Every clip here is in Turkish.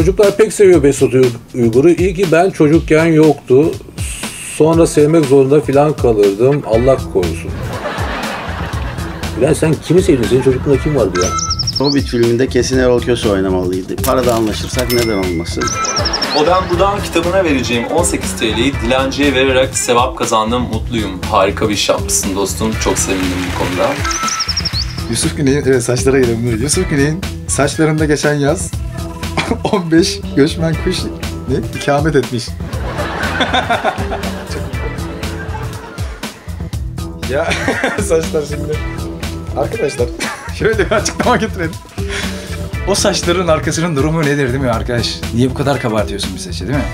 Çocuklar pek seviyor Mesut Uygur'u. İyi ki ben çocukken yoktu. Sonra sevmek zorunda filan kalırdım. Allah korusun. Ulan sen kimi sevdin? Senin çocukluğunda kim vardı ya? Hobbit filminde kesin Erol Köse oynamalıydı. Parada anlaşırsak neden olmasın? Odam Budağ'ın kitabına vereceğim 18 TL'yi dilenciye vererek sevap kazandım, mutluyum. Harika bir iş yapmışsın dostum. Çok sevindim bu konuda. Yusuf Güney'in, evet saçlara gelelim. Yusuf Güney'in saçlarında geçen yaz 15 göçmen kuş ne? ikamet etmiş. ya saçlar şimdi. Arkadaşlar şöyle bir açıklama getirelim. O saçların arkasının durumu nedir değil mi arkadaş? Niye bu kadar kabartıyorsun bir saçı değil mi?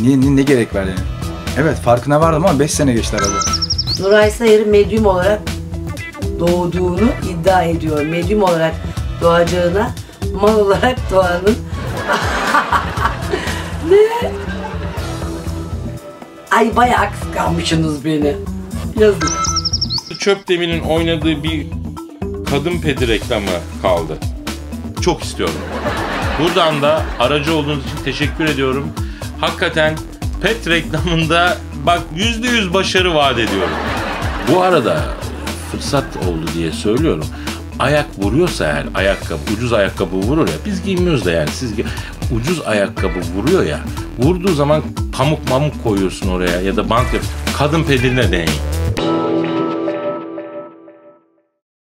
Niye, ne, ne gerek var yani? Evet farkına vardım ama 5 sene geçti arada. Nuray Sayar'ın medyum olarak doğduğunu iddia ediyor. Medyum olarak doğacağına mal olarak doğanın ne? Ay bayağı kıskanmışsınız beni. Yazık. Çöpdemir'in oynadığı bir kadın pedi reklamı kaldı. Çok istiyorum. Buradan da aracı olduğunuz için teşekkür ediyorum. Hakikaten pet reklamında bak yüzde yüz başarı vaat ediyorum. Bu arada fırsat oldu diye söylüyorum. Ayak vuruyorsa eğer ayakkabı, ucuz ayakkabı vurur ya. Biz giymiyoruz da yani. Siz ucuz ayakkabı vuruyor ya. Vurduğu zaman pamuk mamuk koyuyorsun oraya ya da bant yap. Kadın pediline değin.